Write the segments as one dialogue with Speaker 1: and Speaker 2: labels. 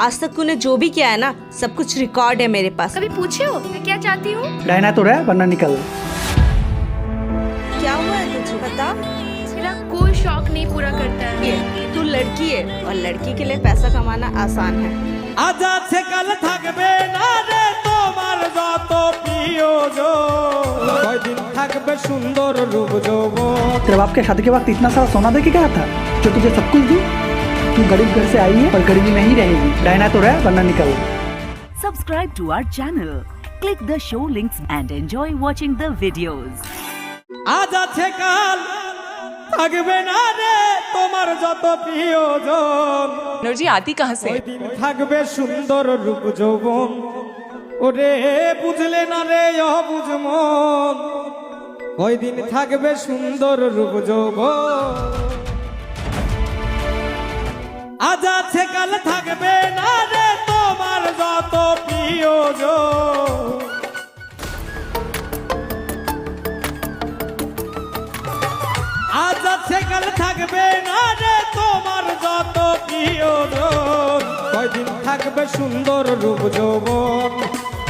Speaker 1: आज तक तूने जो भी किया है ना सब कुछ रिकॉर्ड है मेरे पास।
Speaker 2: कभी पूछे हो? मैं क्या चाहती हूँ?
Speaker 3: डायना तो रहा वरना निकल।
Speaker 1: क्या हुआ है तुझे बता
Speaker 2: मेरा कोई शौक नहीं पूरा करता है।
Speaker 1: तू लड़की है और लड़की के लिए पैसा कमाना आसान है।
Speaker 4: आज़ाद से कल थक बे ना दे तो मर जा तो पियो जो। कोई दिन थक बे सुंदर रूप जो वो।
Speaker 3: तेरे बाप के शादी के वक्त इतना सारा सोना दे के गया था जो तुझे सब कुछ दूँ? तू गरीब घर से आई है और गरीबी में ही रहेगी रहना तो रह वरना निकल
Speaker 5: Subscribe to our channel. Click the show links and enjoy watching the videos.
Speaker 4: আজ আছে কাল থাকবে না রে তোমার যত প্রিয়জন
Speaker 6: एनर्जी आती कहाँ से
Speaker 4: ওই দিন থাকবে সুন্দর রূপ যৌবন ওরে বুঝলে না রে অবুঝ মন ওই দিন থাকবে সুন্দর রূপ যৌবন আজ আছে, কাল থাকবে না রে তোমার যত প্রিয়জন। আজ আছে, কাল থাকবে না রে তোমার যত প্রিয়জন। কয়দিন থাকবে সুন্দর রূপ যৌবন?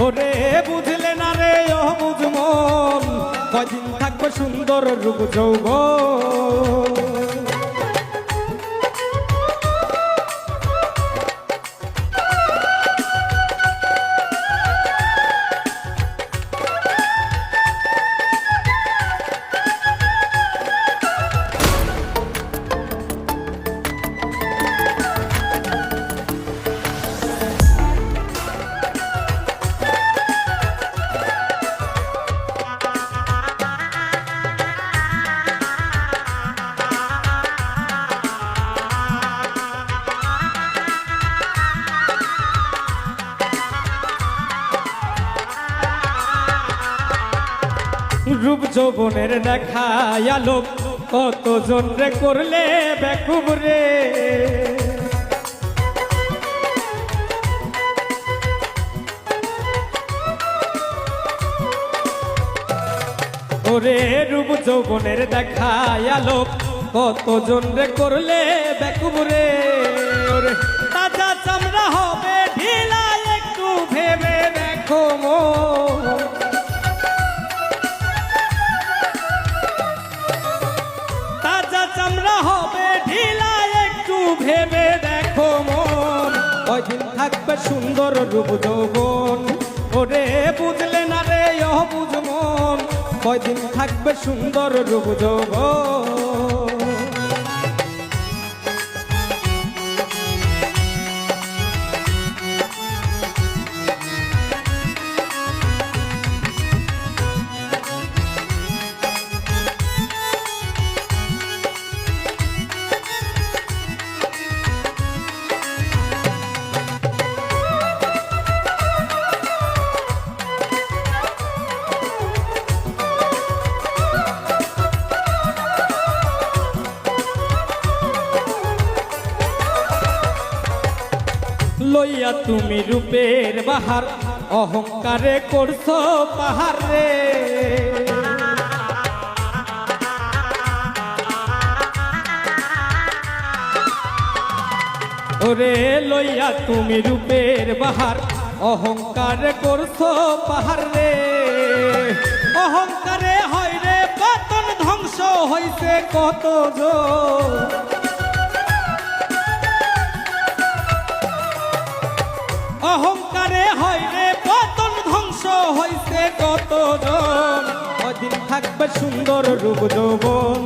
Speaker 4: ওরে বুঝলে না রে অবুঝ মন। কয়দিন থাকবে সুন্দর রূপ যৌবন? রূপ যৌবনের দেখা আলোক। কতজন রে করলে বেকুব রে? ওরে রূপ যৌবনের দেখা আলোক। কতজন রে করলে বেকুব রে? ওরে তাজা চামড়া হবে থাকবে সুন্দর রূপ যৌবন। ওরে বুঝলে না রে, অবুঝ মন। কয়দিন থাকবে সুন্দর রূপ যৌবন। লইয়া তুমি রূপের বাহার, অহংকারে করছ পাহাড়। রে ওরে লইয়া তুমি রূপের বাহার, অহংকারে করছ পাহাড়। অহংকারে হয় রে, পতন ধ্বংস হইছে কত জোর অহংকারে হয় রে, পতন ধ্বংস হইছে কতজন? কদিন থাকবে সুন্দর রূপ যৌবন।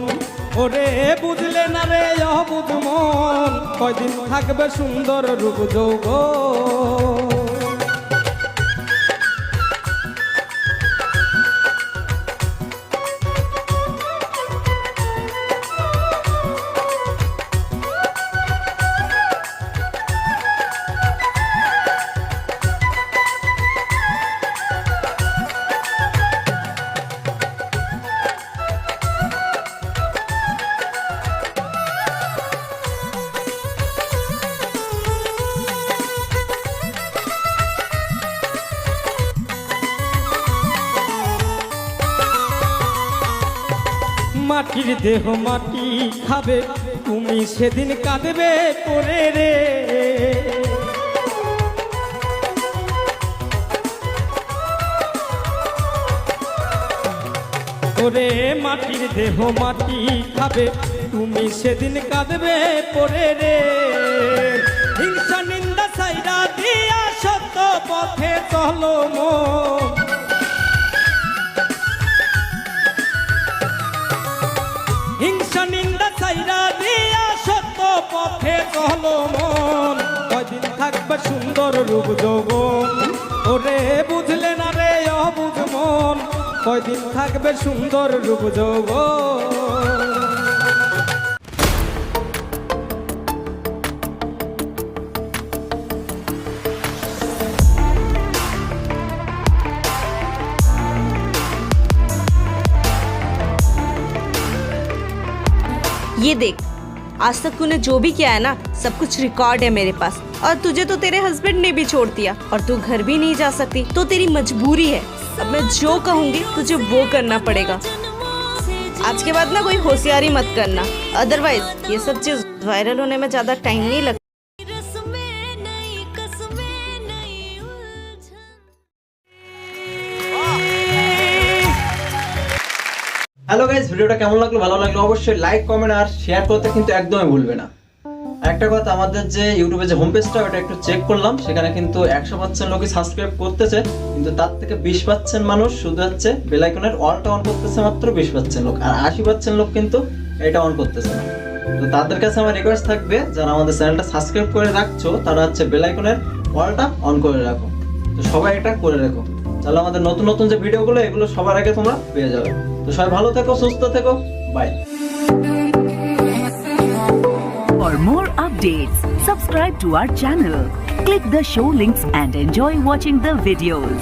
Speaker 4: ওরে, বুঝলে না রে অবুধ মন। কদিন থাকবে সুন্দর রূপ যৌবন। মাটির দেহ মাটি খাবে, তুমি সেদিন কাঁদবে করে রে। করে মাটির দেহ মাটি খাবে, তুমি সেদিন কাঁদবে পরে রে। হিংসা নিন্দা সাইরা দিয়া সত্য পথে চলো মন। কয়দিন থাকবে সুন্দর রূপ যৌবন ওরে বুঝলে না রে অবুঝ মন কয়দিন থাকবে সুন্দর রূপ যৌবন
Speaker 1: ये देख आज तक तूने जो भी किया है ना, सब कुछ रिकॉर्ड है मेरे पास। और तुझे तो तेरे हस्बैंड ने भी छोड़ दिया। और तू घर भी नहीं जा सकती। तो तेरी मजबूरी है। अब मैं जो कहूँगी, तुझे वो करना पड़ेगा। आज के बाद ना कोई होशियारी मत करना। अदरवाइज़ ये सब चीज़ वायरल होने में ज़्यादा टाइम नहीं लगता।
Speaker 6: হ্যালো গাইজ ভিডিওটা কেমন লাগল? ভালো লাগল অবশ্যই লাইক কমেন্ট আর শেয়ার করতে কিন্তু একদমই ভুলবে না। একটা কথা, আমাদের যে ইউটিউবে যে হোম পেজটা ওটা একটু চেক করলাম। সেখানে কিন্তু একশো পার্সেন্ট লোকই সাবস্ক্রাইব করতেছে, কিন্তু তার থেকে বিশ পার্সেন্ট মানুষ শুধু হচ্ছে বেলাইকনের অলটা অন করতেছে মাত্র বিশ পার্সেন্ট লোক। আর আশি পার্সেন্ট লোক কিন্তু এটা অন করতেছে না। তো তাদের কাছে আমার রিকোয়েস্ট থাকবে, যারা আমাদের চ্যানেলটা সাবস্ক্রাইব করে রাখছো, তারা হচ্ছে বেলাইকনের অলটা অন করে রাখো। তো সবাই এটা করে রাখো। তাহলে আমাদের নতুন নতুন যে ভিডিওগুলো এগুলো সবার আগে তোমরা পেয়ে যাবে তো সবাই ভালো থেকো সুস্থ থেকো bye
Speaker 5: For more updates, subscribe to our channel, click the show links and enjoy watching the videos.